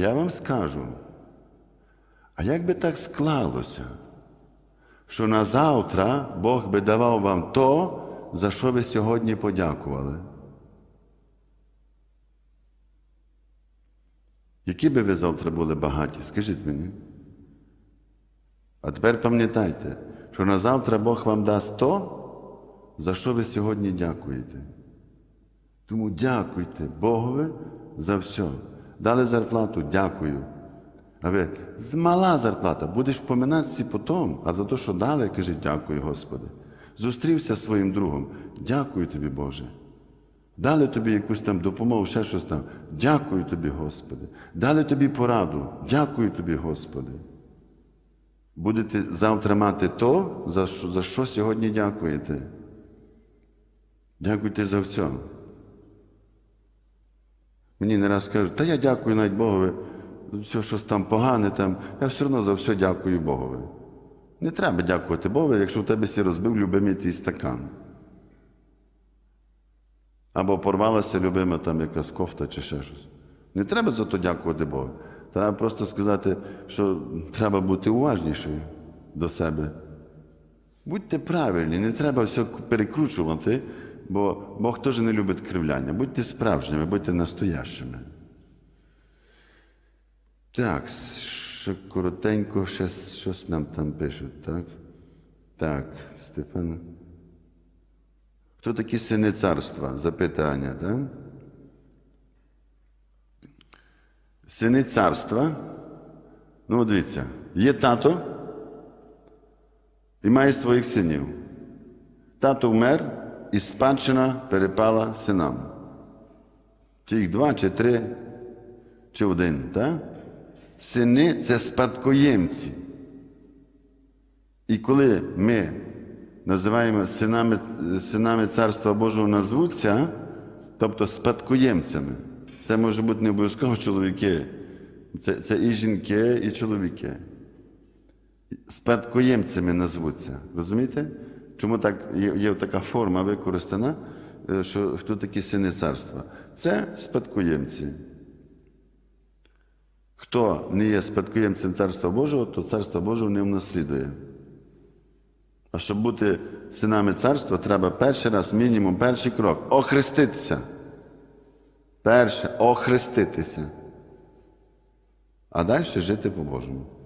Я вам скажу, а як би так склалося, що на завтра Бог би давав вам то, за що ви сьогодні подякували? Які би ви завтра були багаті? Скажіть мені. А тепер пам'ятайте, що на завтра Бог вам дасть то, за що ви сьогодні дякуєте. Тому дякуйте Богові за все. Дали зарплату, дякую. А ви мала зарплата, будеш поминатися потім, а за те, що дали, каже, дякую, Господи. Зустрівся зі своїм другом. Дякую тобі, Боже. Дали тобі якусь там допомогу, ще щось там. Дякую тобі, Господи. Дали тобі пораду. Дякую тобі, Господи. Будете завтра мати то, за що, за що сьогодні дякуєте. Дякуйте за все. Мені не раз кажуть, та я дякую навіть Богові, все щось там погане, там, я все одно за все дякую Богові. Не треба дякувати Богові, якщо в тебе сі розбив любимий твій стакан. Або порвалася любима там якась кофта чи ще щось. Не треба за то дякувати Богу. Треба просто сказати, що треба бути уважнішою до себе. Будьте правильні, не треба все перекручувати, бо Бог теж не любить кривляння. Будьте справжніми, будьте настоящими. Так, ще коротенько, ще щось нам там пишуть, так? Так, Степан. Хто такі сини царства? Запитання, так? Сини царства. Ну, дивіться, є тато і має своїх синів. Тато вмер і спадщина перепала синам. Чи їх два, чи три, чи один, так? Сини це спадкоємці. І коли ми називаємо синами, синами Царства Божого назвуться, тобто спадкоємцями, це може бути не обов'язково чоловіки, це, це і жінки, і чоловіки. Спадкоємцями назвуться. Розумієте? Чому так є, є така форма використана, е, що хто такі сини царства? Це спадкоємці. Хто не є спадкоємцем Царства Божого, то Царство Божого не внаслідує. А щоб бути синами царства, треба перший раз, мінімум, перший крок охреститися. Перше охреститися. А далі жити по-божому.